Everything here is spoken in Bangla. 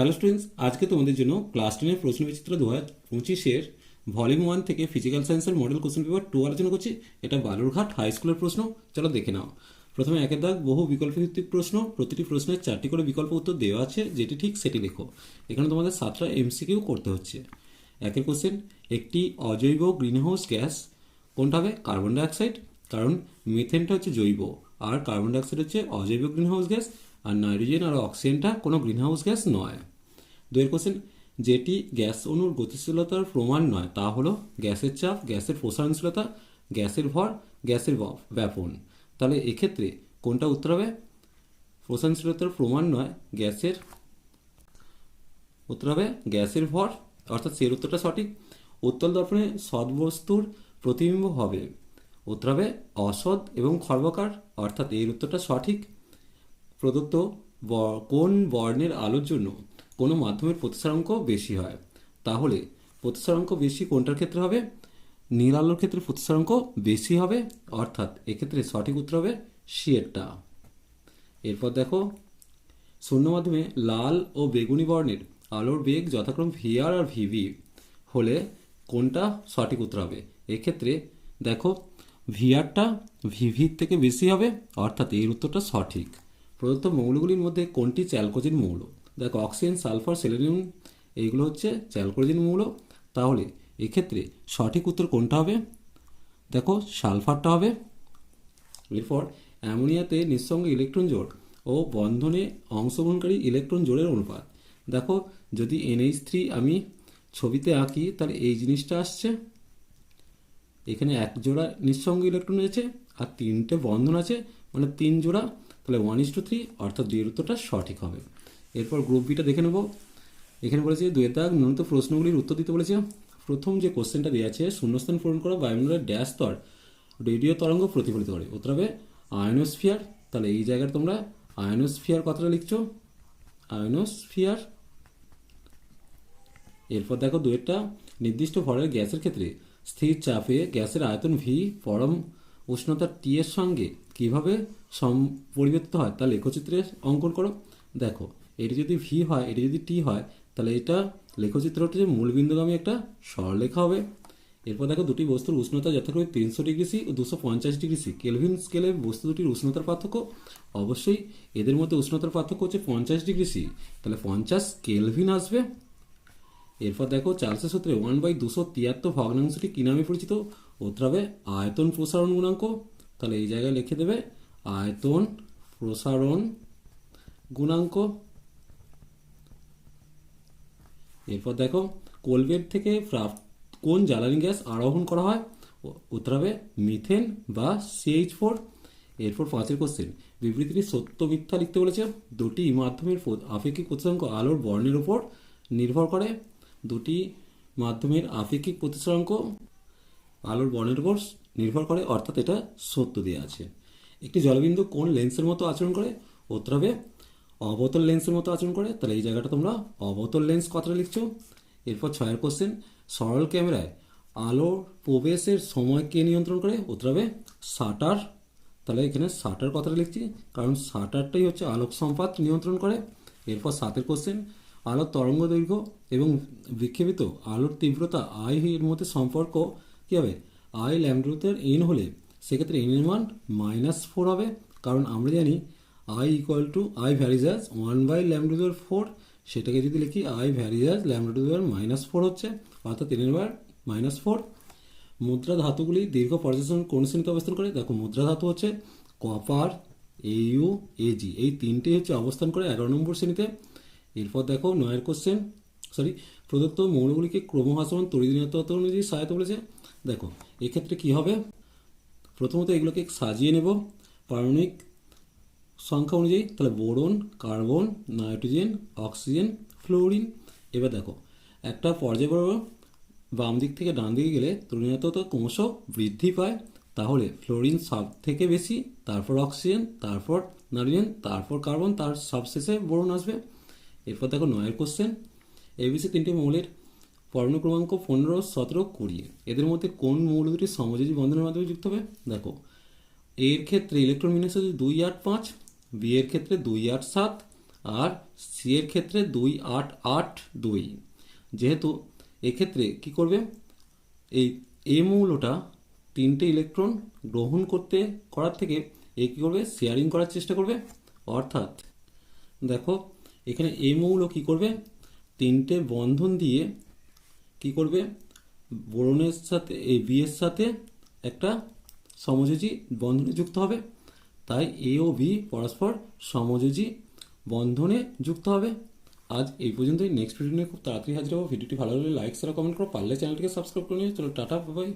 হ্যালো স্টুডেন্টস আজকে তোমাদের জন্য ক্লাস টেনের প্রশ্ন বিচিত্র দু হাজার পঁচিশের ভলিউম ওয়ান থেকে ফিজিক্যাল সায়েন্সের মডেল কোশ্চেন পেপার টু আলোচনা করছি। এটা বালুরঘাট হাই স্কুলের প্রশ্ন। চলো দেখে নাও। প্রথমে একের দাগ, বহু বিকল্প ভিত্তিক প্রশ্ন, প্রতিটি প্রশ্নের চারটি করে বিকল্প উত্তর দেওয়া আছে, যেটি ঠিক সেটি লেখো। এখানে তোমাদের সাতটা এমসিকিউ করতে হচ্ছে। একের কোশ্চেন একটি অজৈব গ্রিনহাউস গ্যাস কোনটা হবে? কার্বন ডাইঅক্সাইড কারণ মিথেনটা হচ্ছে জৈব, আর কার্বন ডাইঅক্সাইড হচ্ছে অজৈব গ্রিনহাউস গ্যাস আর নাইট্রোজেন আর অক্সিজেনটা কোনো গ্রিনহাউস গ্যাস নয়। দুয়ের কোশ্চেন, যেটি গ্যাস অণুর গতিশীলতার প্রমাণ নয়, তা হলো গ্যাসের চাপ, গ্যাসের প্রসারণশীলতা, গ্যাসের ভর, গ্যাসের ব্যাপন। তাহলে এক্ষেত্রে কোনটা উত্তর হবে? প্রসারণশীলতার প্রমাণ নয়, গ্যাসের উত্তর হবে গ্যাসের ভর, অর্থাৎ সের উত্তরটা সঠিক। উত্তল দর্পণে সৎ বস্তুর প্রতিবিম্ব হবে, উত্তর হবে অসৎ এবং খর্বকার, অর্থাৎ এর উত্তরটা সঠিক। প্রদত্ত কোন বর্ণের আলোর জন্য কোনো মাধ্যমের প্রতিসারাঙ্ক বেশি হয়। তাহলে প্রতিসারাঙ্ক বেশি কোনটার ক্ষেত্রে হবে? নীল আলোর ক্ষেত্রে প্রতিসারাঙ্ক বেশি হবে, অর্থাৎ এক্ষেত্রে সঠিক উত্তর হবে সিয়েরটা এরপর দেখো, শূন্য মাধ্যমে লাল ও বেগুনি বর্ণের আলোর বেগ যথাক্রম ভিআর আর ভিভি হলে কোনটা সঠিক উত্তর হবে? এক্ষেত্রে দেখো, ভিআরটা ভিভির থেকে বেশি হবে, অর্থাৎ এর উত্তরটা সঠিক। প্রদত্ত মৌলগুলির মধ্যে কোনটি চ্যালকোজিন মৌল? দেখো অক্সিজেন সালফার সেলেনিয়াম এইগুলো হচ্ছে চ্যালকোজিন মৌল। তাহলে এক্ষেত্রে সঠিক উত্তর কোনটা হবে? দেখো সালফারটা হবে। এরপর অ্যামোনিয়াতে নিঃসঙ্গ ইলেকট্রন জোড় ও বন্ধনে অংশগ্রহণকারী ইলেকট্রন জোড়ের অনুপাত। দেখো, যদি এনএইচ থ্রি আমি ছবিতে আঁকি, তাহলে এই জিনিসটা আসছে। এখানে এক জোড়া নিঃসঙ্গ ইলেকট্রন আছে আর তিনটে বন্ধন আছে মানে তিন জোড়া। তাহলে ওয়ান ইস টু থ্রি অর্থাৎ উত্তরটা সঠিক হবে। এরপর গ্রুপ বিটা দেখে নেব। এখানে বলেছে দুয়ের দাগ ন্যূনত প্রশ্নগুলির উত্তর দিতে বলেছে। প্রথম যে কোশ্চেনটা দেওয়া আছে, শূন্যস্থান পূরণ করা বায়ুমণ্ডলের ড্যাশ স্তর, রেডিও তরঙ্গ প্রতিফলিত করে। উত্তর হবে, আয়নোস্ফিয়ার। তাহলে এই জায়গায় তোমরা আয়নোস্ফিয়ার কথাটা লিখছো? আয়নোস্ফিয়ার। এরপর দেখো দুয়েরটা নির্দিষ্ট ভরের গ্যাসের ক্ষেত্রে স্থির চাপে গ্যাসের আয়তন ভি পরম উষ্ণতা টি এর সঙ্গে কীভাবে সম, পরিবর্তিত হয় তা লেখচিত্রে অঙ্কন করো। দেখো এটি যদি ভি হয়, এটি যদি টি হয়, তাহলে এটা লেখচিত্রটি যে মূলবিন্দুগামী একটা সরলেখা হবে। এরপর দেখো দুটি বস্তুর উষ্ণতা যথাক্রমে তিনশো ডিগ্রি সি ও দুশো পঞ্চাশ ডিগ্রি সি। কেলভিন স্কেলে বস্তু দুটির উষ্ণতার পার্থক্য? অবশ্যই, এদের মধ্যে উষ্ণতার পার্থক্য হচ্ছে পঞ্চাশ ডিগ্রি সি। তাহলে পঞ্চাশ কেলভিন আসবে। এরপর দেখো চার্লসের সূত্রে ওয়ান বাই দুশো তিয়াত্তর ভগ্নাংশটি কী নামে পরিচিত? উত্তর হবে আয়তন প্রসারণ গুণাঙ্ক। তাহলে এই জায়গায় লিখে দেবে আয়তন প্রসারণ গুণাঙ্ক। এরপর দেখো কোলগেট থেকে কোন জ্বালানি গ্যাস আরোহণ করা হয়? উত্তর হবে মিথেন বা সিএইচ ফোর এরপর পাঁচের কোশ্চেন বিবৃতিটি সত্য মিথ্যা লিখতে বলেছে। দুটি মাধ্যমের আপেক্ষিক প্রতিসরাঙ্ক আলোর বর্ণের উপর নির্ভর করে। দুটি মাধ্যমের আপেক্ষিক প্রতিসরাঙ্ক আলোর বর্ণের উপর নির্ভর করে, অর্থাৎ এটা সত্য দিয়ে আছে। একটি জলবিন্দু কোন লেন্সের মতো আচরণ করে? উত্তর হবে অবতল লেন্সের মতো আচরণ করে, তাহলে এই জায়গাটা তোমরা অবতল লেন্স কথাটা লিখছো। এরপর ছয়ের কোশ্চেন সরল ক্যামেরায় আলোর প্রবেশের সময় কে নিয়ন্ত্রণ করে? উত্তর হবে শাটার। তাহলে এখানে শাটার কথাটা লিখছি, কারণ শাটারটাই হচ্ছে আলোক সম্পাত নিয়ন্ত্রণ করে। এরপর সাতের কোশ্চেন আলোর তরঙ্গ দৈর্ঘ্য এবং বিক্ষেপিত আলোর তীব্রতা আই এর মধ্যে সম্পর্ক কী হবে? আই ল্যামডোতের এন হলে সেক্ষেত্রে এন এর মান মাইনাস ফোর হবে। কারণ আমরা জানি আই ইকুয়াল টু আই ভ্যারিজাস ওয়ান বাই ল্যামডোদের ফোর সেটাকে যদি লিখি আই ভ্যারিজাস ল্যামডোদের মাইনাস ফোর হচ্ছে, অর্থাৎ তিনের বার মাইনাস ফোর মুদ্রা ধাতুগুলি দীর্ঘ পর্যালোচন কোন শ্রেণীতে অবস্থান করে? দেখো, মুদ্রা ধাতু হচ্ছে কপার এইউ এজি এই তিনটে হচ্ছে অবস্থান করে এগারো নম্বর শ্রেণীতে। এরপর দেখো, নয়ের কোশ্চেন সরি প্রদত্ত মৌলগুলিকে ক্রমহাসমান তরিদিনত্ব অনুযায়ী সহায়তা বলেছে। দেখো, এক্ষেত্রে কি হবে? প্রথমত এগুলোকে সাজিয়ে নেব। পারমাণবিক সংখ্যা অনুযায়ী, তাহলে boron, carbon, nitrogen, oxygen, fluorine. এবার দেখো, একটা পর্যায়ক্রমে বাম দিক থেকে ডান দিকে গেলে তরুণীয়তা ক্রমশ বৃদ্ধি পায়। তাহলে ফ্লোরিন সব থেকে বেশি, তারপর অক্সিজেন, তারপর নাইট্রোজেন, তারপর কার্বন, তার সবশেষে বোরন আসবে। এরপর দেখো নয়ের কোশ্চেন এবিসি তিনটি মৌলের পরমাণু ক্রমাঙ্ক পনেরো, সতেরো, কুড়ি। এদের মধ্যে কোন মৌল দুটি সমযোজী বন্ধনের মাধ্যমে যুক্ত হবে? দেখো, এর ক্ষেত্রে ইলেকট্রন বিন্যাস হচ্ছে দুই আট পাঁচ বি এর ক্ষেত্রে দুই আট সাত আর সি এর ক্ষেত্রে দুই আট আট দুই। যেহেতু এক্ষেত্রে কি করবে? এই এ মৌলটা তিনটে ইলেকট্রন গ্রহণ করতে, করার থেকে এ কী করবে? শেয়ারিং করার চেষ্টা করবে। অর্থাৎ দেখো, এখানে এ মৌল কি করবে? তিনটে বন্ধন দিয়ে কি করবে? বোরনের সাথে, এই বিয়ের সাথে একটা সমযোজী বন্ধনে যুক্ত হবে। তাই এ ও বি পরস্পর সমযোজী বন্ধনে যুক্ত হবে। আজ এই পর্যন্তই। নেক্সট ভিডিও নিয়ে খুব তাড়াতাড়ি হাজির হব। ভিডিওটি ভালো লাগলে লাইক শেয়ার কমেন্ট করো। পারলে চ্যানেলটিকে সাবস্ক্রাইব করে নিয়ে চলো, টাটা বাই